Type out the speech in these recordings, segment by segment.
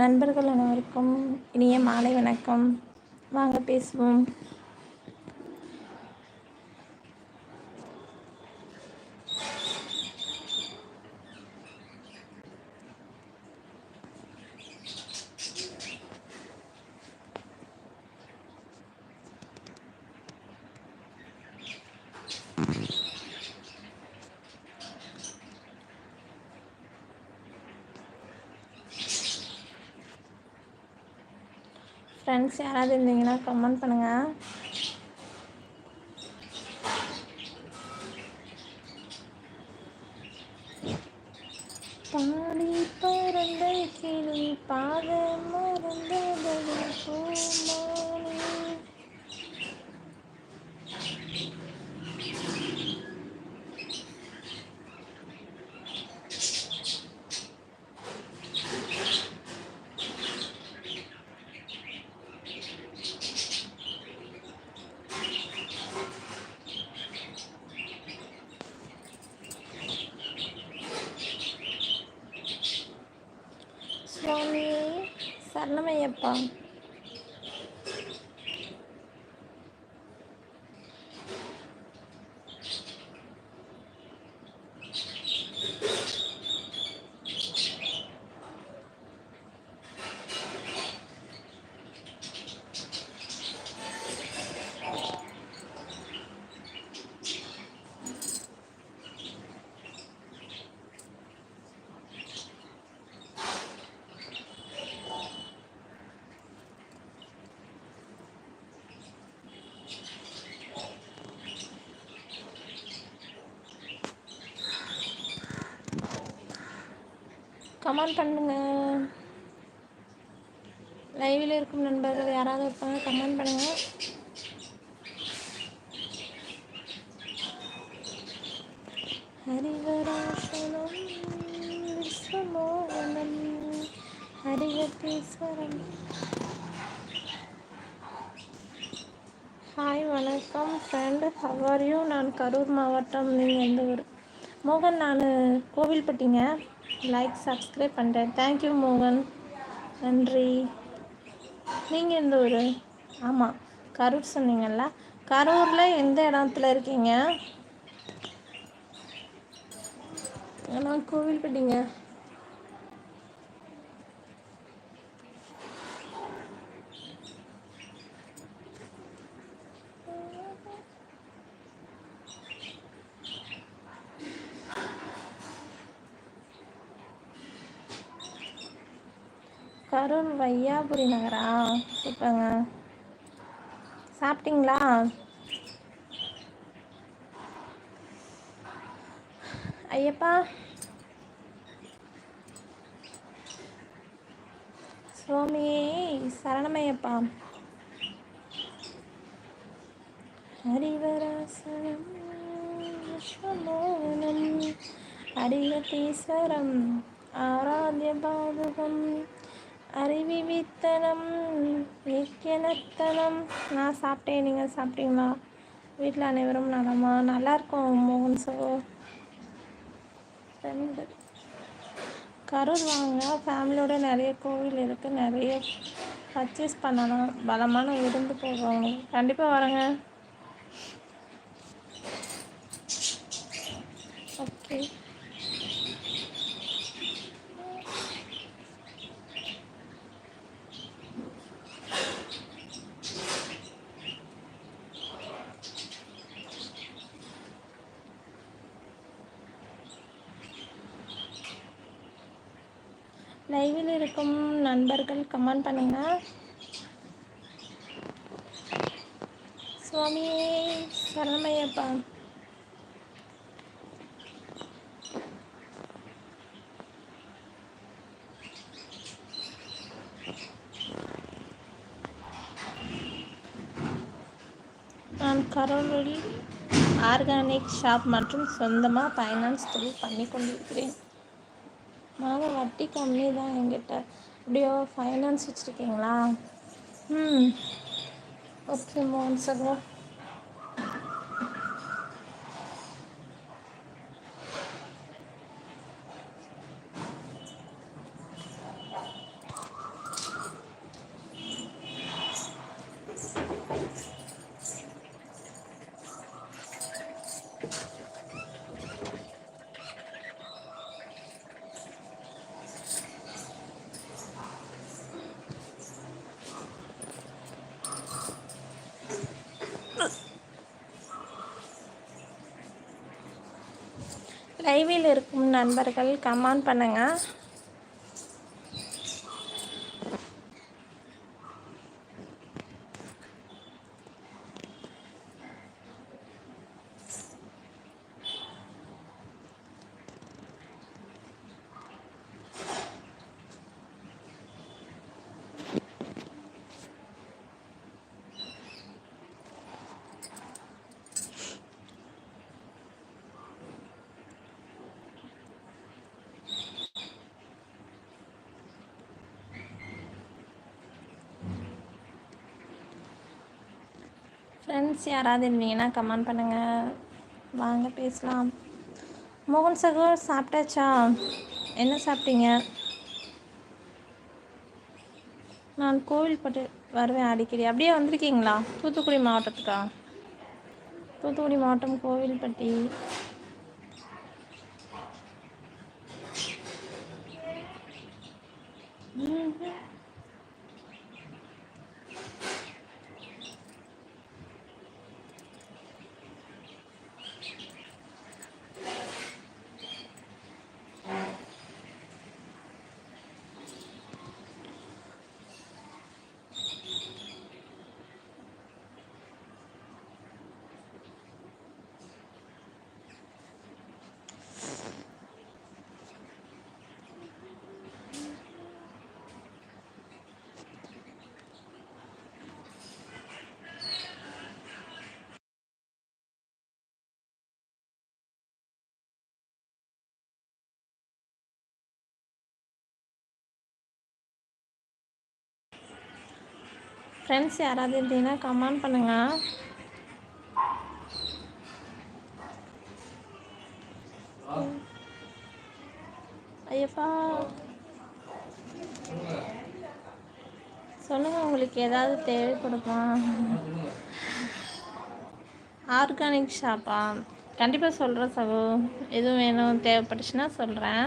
நண்பர்கள் அனைவருக்கும் இனிய மாலை வணக்கம். வாங்க பேசுவோம். ஃப்ரெண்ட்ஸ் யாராவது இருந்தீங்கன்னா கமெண்ட் பண்ணுங்கள் கமெண்ட் பண்ணுங்க. லைவில் இருக்கும் நண்பர்கள் யாராவது இருப்பாங்க கமெண்ட் பண்ணுங்க. ஹரிவராசனம் விஸ்வமோகனம் ஹரிவத்தீஸ்வரம் ஹாய் வணக்கம். ஃப்ரெண்டு ஹவர் யூ நான் கரூர் மாவட்டம் நீங்கள் எந்த ஊர்? மோகன் நான் கோவில்பட்டிங்க. லைக் சப்ஸ்கிரைப் பண்ணுறேன் தேங்க்யூ மோகன் நன்றி. நீங்கள் எந்த ஊர்? ஆமாம் கரூர் சொன்னீங்கல்ல. கரூரில் எந்த இடத்துல இருக்கீங்க? நான் கோவில்பட்டிங்க. கரூர் வையாபுரி நகரா? சூப்பருங்க. சாப்பிட்டீங்களா? ஐயப்பா. சுவாமியே சரணமையப்பா. ஹரிவராசனம் விஸ்வமோகனம் ஹரிகதீஸ்வரம் ஆராத்ய பாதுகம் அறிவிவித்தனம் நிக்கியனத்தனம் நான் சாப்பிட்டேன். நீங்கள் சாப்பிட்டீங்களா? வீட்டில் அனைவரும் நலமா? நல்லா இருக்கும் மோகன் சோ. ரெண்டு. கரூர் வாங்க. ஃபேமிலியோட நிறைய கோவில் இருக்குது நிறைய பர்ச்சேஸ் பண்ணலாம். பலமான விருந்து போகிறவங்க கண்டிப்பாக வரேங்க. ஓகே லைவில் இருக்கும் நண்பர்கள் கமெண்ட் பண்ணுங்க. சுவாமியே சரணமையப்பா. நான் கரோலில் ஆர்கானிக் ஷாப் மற்றும் சொந்தமாக ஃபைனான்ஸ் தொழில் பண்ணி கொண்டிருக்கிறேன் நாங்கள் வட்டி கம்மி தான் எங்கிட்ட அப்படியோ? ஃபைனான்ஸ் வச்சுருக்கீங்களா? ம். ஓகே மோகன் சகோ லைவில் இருக்கும் நண்பர்கள் கமெண்ட் பண்ணுங்கள் ஃப்ரெண்ட்ஸ் யாராவது இருந்தீங்கன்னா கமெண்ட் பண்ணுங்கள் வாங்க பேசலாம். மோகன் சகோர் சாப்பிட்டாச்சா? என்ன சாப்பிட்டீங்க? நான் கோவில்பட்டு வருவேன் அடிக்கடி. அப்படியே வந்திருக்கீங்களா? தூத்துக்குடி மாவட்டத்துக்கா? தூத்துக்குடி மாவட்டம் கோவில்பட்டி. ஃப்ரெண்ட்ஸ் யாராவது இருந்தீங்கன்னா கமெண்ட் பண்ணுங்கள் ஐயப்பா. சொல்லுங்கள் உங்களுக்கு ஏதாவது தேவைப்படுமா ஆர்கானிக் ஷாப்பா கண்டிப்பாக சொல்கிறேன் சகோ. எதுவும் வேணும் தேவைப்பட்டுச்சுன்னா சொல்கிறேன்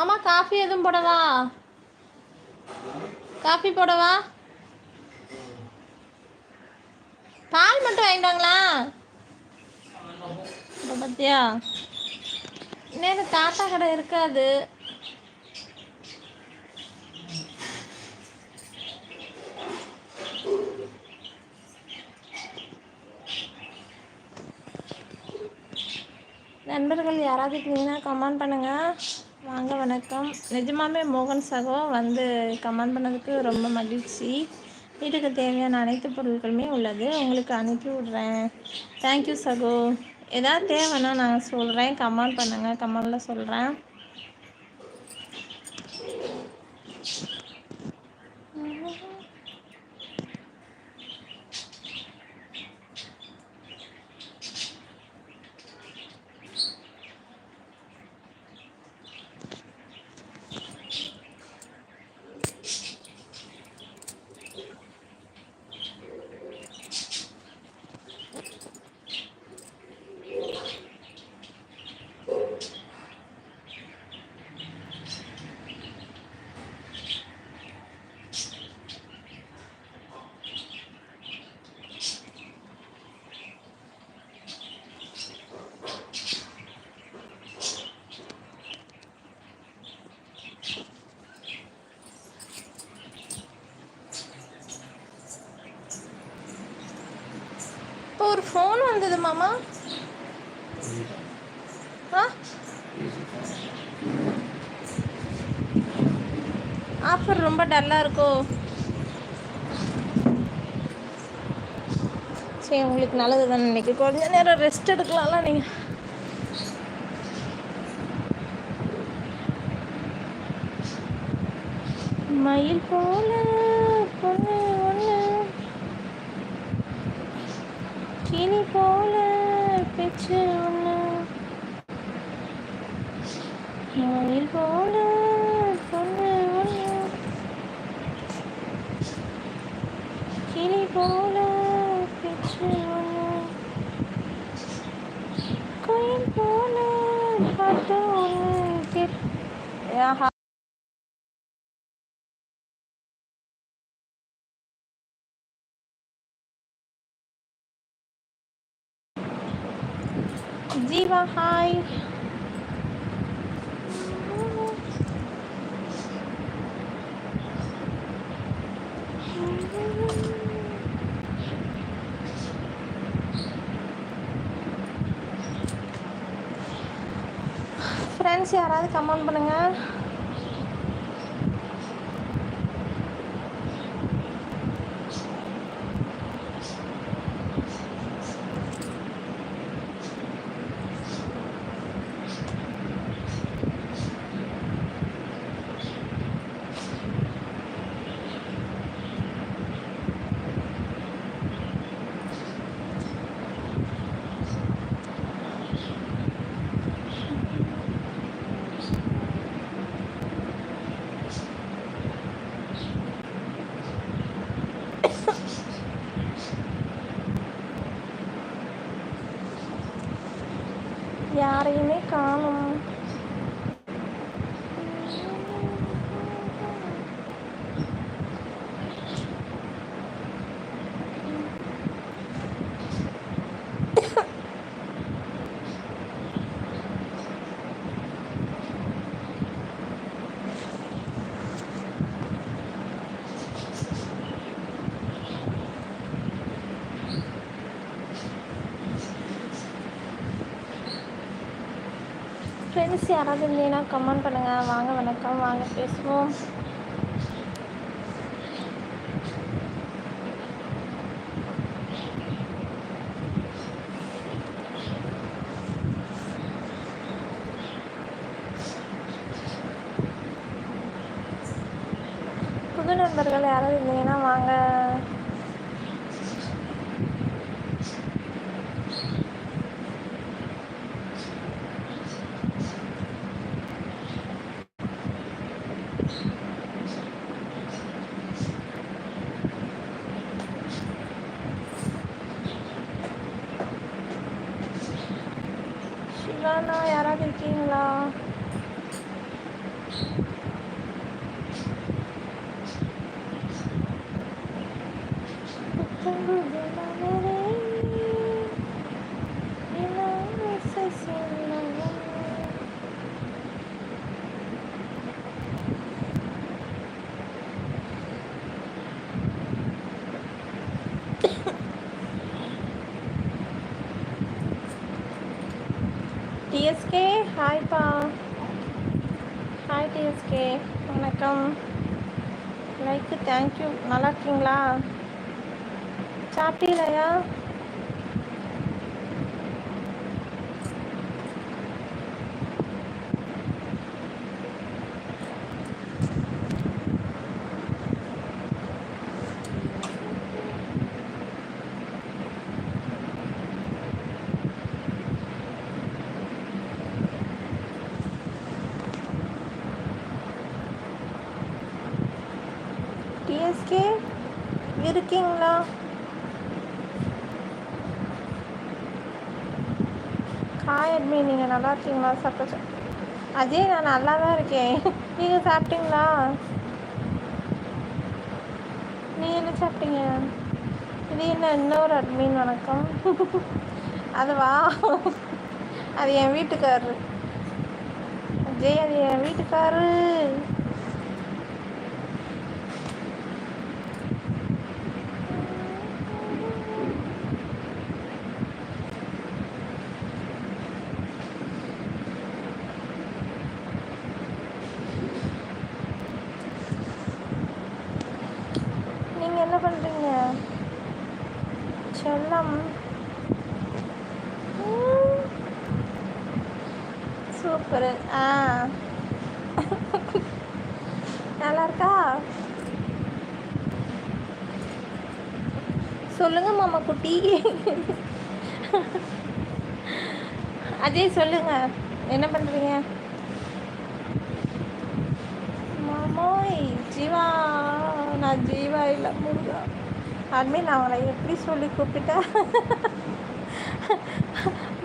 மாமா காஃபி எதுவும் போடவா? காஃபி போடவா? பால் மட்டும் வாங்கிட்டாங்களா பார்த்தியா இன்னும் தாத்தா கடை இருக்காது. நண்பர்கள் யாராவது இருக்கீங்கன்னா கமெண்ட் பண்ணுங்கள் வாங்க வணக்கம். நிஜமாமே மோகன் சகோ வந்து கமெண்ட் பண்ணதுக்கு ரொம்ப மகிழ்ச்சி. வீட்டுக்கு தேவையான அனைத்து பொருட்களுமே உள்ளது. உங்களுக்கு அனுப்பி விட்றேன். தேங்க்யூ சகோ. ஏதாவது தேவைன்னா நான் சொல்கிறேன் கமெண்ட் பண்ணுங்கள் கமெண்டில் சொல்கிறேன் வந்தது மாமா? ஆஃபர் ரொம்ப டல்லாக இருக்கோ? சரி உங்களுக்கு நல்லது தானே இன்றைக்கி கொஞ்ச நேரம் ரெஸ்ட் எடுக்கலாம்ல நீங்கள் மயில் போல போல கிளி போல பிச்சு ஒன்று மயில் போல பொண்ணு ஒன்று கிளி போல பிச்சு ஒன்று குயில் போல பாட்டு ஒன்று ஆஹா ஜீவா ஹாய் ஃப்ரெண்ட்ஸ் யாராவது கமெண்ட் பண்ணுங்கள் 啥呢 யாராவது இருந்தீங்கன்னா கமெண்ட் பண்ணுங்கள் வாங்க வணக்கம். வாங்க பேசுவோம் புது நண்பர்கள் யாராவது இருந்தீங்கன்னா வாங்க சிவானா யாராவது இருக்கீங்களா டிஎஸ்கே ஹாய்ப்பா ஹாய் டிஎஸ்கே வணக்கம். லைக்கு தேங்க்யூ நல்லா இருக்கீங்களா? சாப்பிட்டீங்களா டிஎஸ்கே இருக்கீங்களா? ஹாய் அட்மி நீங்கள் நல்லா இருக்கீங்களா? சாப்பிட்டு அஜய் நான் நல்லா தான் இருக்கேன். நீங்கள் சாப்பிட்டீங்களா? நீ என்ன சாப்பிட்டீங்க? இது என்ன இன்னொரு அட்மின் வணக்கம். அதுவா அது என் வீட்டுக்காரரு. அஜய் அது என் வீட்டுக்காரரு நீங்கள் என்ன பண்ணுறீங்க செல்லம் ம், சூப்பரு ஆ நல்லா இருக்கா சொல்லுங்க மாமா குட்டி. அஜய் சொல்லுங்க. என்ன பண்றீங்க? மாமோய் ஜீவா. நான் ஜீவா இல்லை முருகா. அதுமாரி நான் அவளை எப்படி சொல்லி கூப்பிட்டேன்?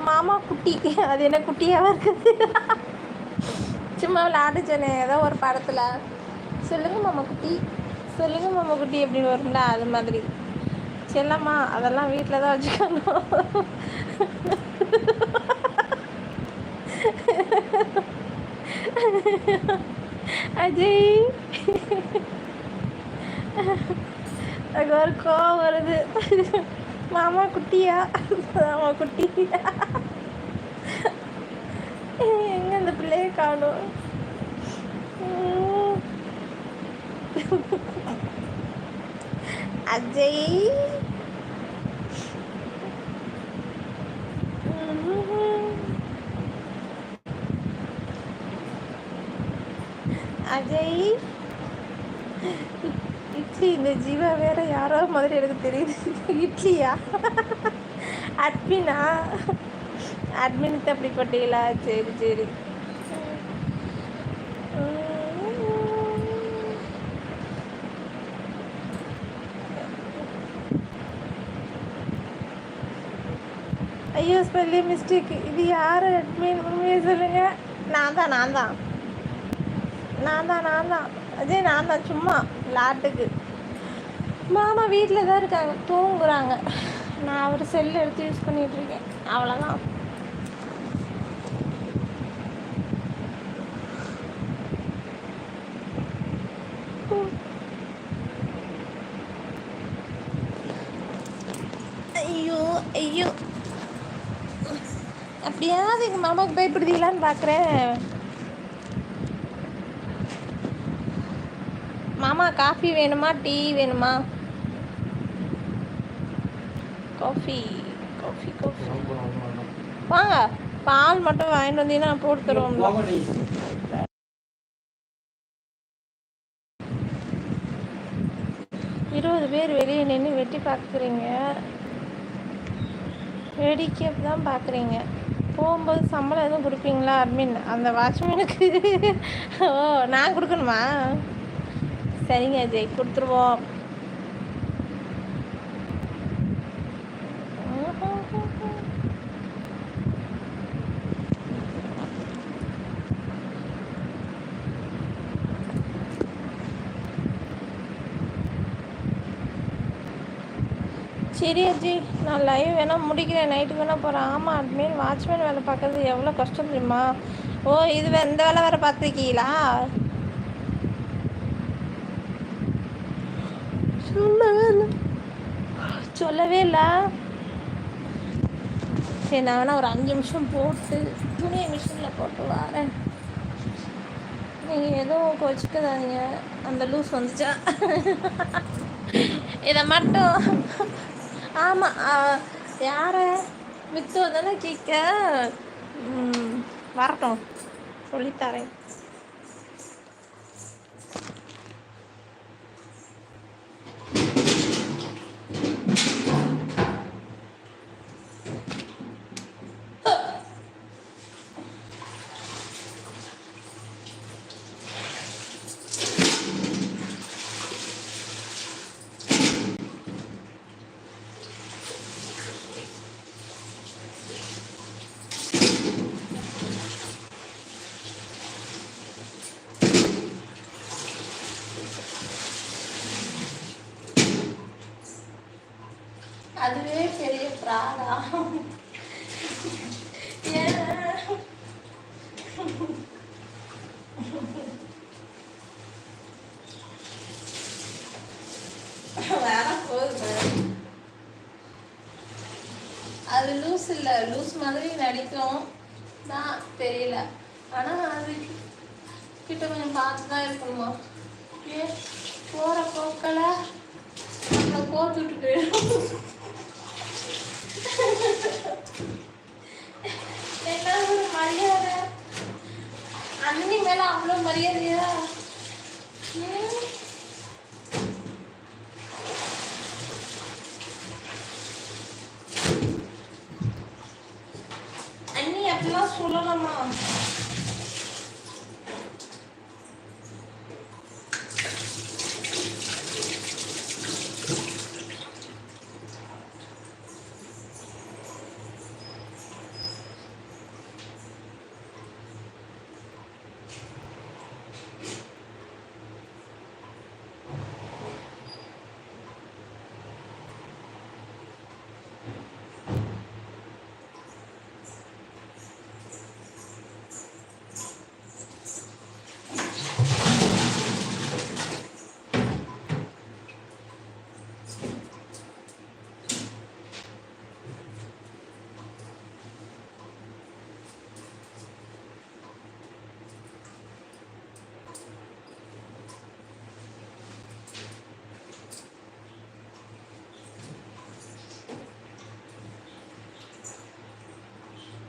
மாமா குட்டி. அது என்ன குட்டியாக இருக்குது? சும்மா விளையாடு ஏதோ ஒரு படத்தில். சொல்லுங்கள் மாமா குட்டி. சொல்லுங்கள் மாமா குட்டி அப்படின்னு வரும்ல அது மாதிரி. செல்லம்மா அதெல்லாம் வீட்டில் தான் வச்சுக்கணும். அஜய். அங்கே ஒரு கோவம் வருது. மாமா குட்டியா? மாமா குட்டி. எங்க அந்த பிள்ளைய காணும்? அஜய் அஜய். இந்த ஜீவா வேற யாரோ மாதிரி எனக்கு தெரியுது. இட்லியா? அட்மினா? அட்மினுக்கு அப்படி போட்டீங்களா? சரி சரி. ஐயோ ஸ்பெல்லி மிஸ்டேக் இது யார் அட்மின்? உண்மையை சொல்லுங்க. நான் தான் நான் தான். நான் தான் நான் தான். அஜய் நான் தான். சும்மா லாட்டுக்கு. மாமா வீட்டில் தான் இருக்காங்க. தூங்குறாங்க. நான் அவர் செல் எடுத்து யூஸ் பண்ணிகிட்ருக்கேன் இருக்கேன். அவ்வளோதான் ஐயோ ஐயோ. அப்படியாவது எங்கள் மாமாவுக்கு பயப்படுதீங்களான்னு பார்க்குறேன் மாமா காஃபி வேணுமா? டீ வேணுமா? காஃபி காஃபி காஃபி வாங்க பால் மட்டும் வாங்கிட்டு வந்தீங்கன்னா போட்டு தருவோம் இருபது பேர் வெளியே நின்று வெட்டி பார்க்குறீங்க வேடிக்கை தான் பார்க்குறீங்க போகும்போது சம்பளம் எதுவும் கொடுப்பீங்களா அட்மின்? அந்த வாட்ச்மேனுக்கு. ஓ நான் கொடுக்கணுமா? சரிங்க அஜய் கொடுத்துருவோம். சரி அஜி நான் லைவ் வேணால் முடிக்கிறேன். நைட்டு வேணால் போகிறேன் ஆமாம் அட்மின் வாட்ச்மேன் வேலை பார்க்குறது எவ்வளோ கஷ்டம் தெரியுமா? ஓ இது வே- இந்த வேலை வேறு பார்த்துருக்கீங்களா? சொல்லவே இல்லை சொல்லவே இல்லை. சரி நான் வேணால் ஒரு அஞ்சு நிமிஷம் போட்டு துணியை மிஷினில் போட்டு வரேன். நீங்கள் எதுவும் வச்சுக்காதீங்க அந்த லூஸ் வந்துச்சா? இதை மட்டும் ஆமாம் யாரை மித்து வந்தாலும் கேட்க வரட்டும். சொல்லித்தரேன் அதுவே பெரிய ப்ராடா வேற போகுது அது லூஸ் இல்லை லூஸ் மாதிரி நடிக்கும் தான் தெரியல. ஆனால் அது கிட்ட கொஞ்சம் பார்த்து தான் இருக்கணுமா? ஏ போகிற போக்கில். நம்மளை கோத்து விட்டு போயிடும். என்ன ஒரு மரியாதை? அண்ணி மேலே அவ்வளோ மரியாதையா? ஏன் 你能出来了吗？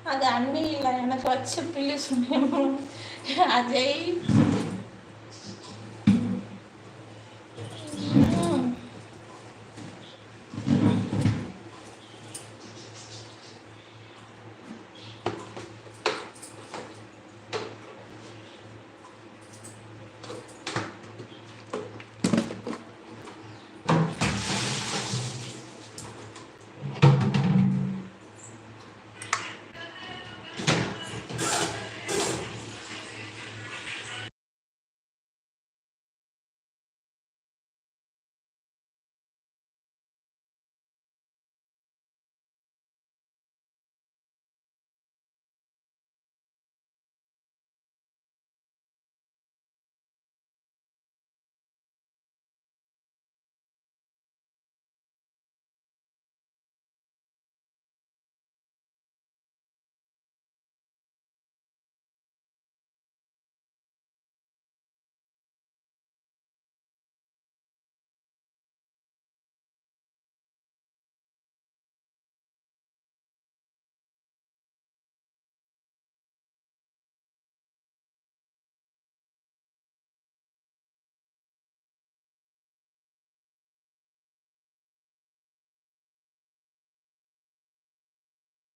அது அண்ணி இல்லை எனக்கு வச்ச பிள்ளை சொன்னேன் அஜய்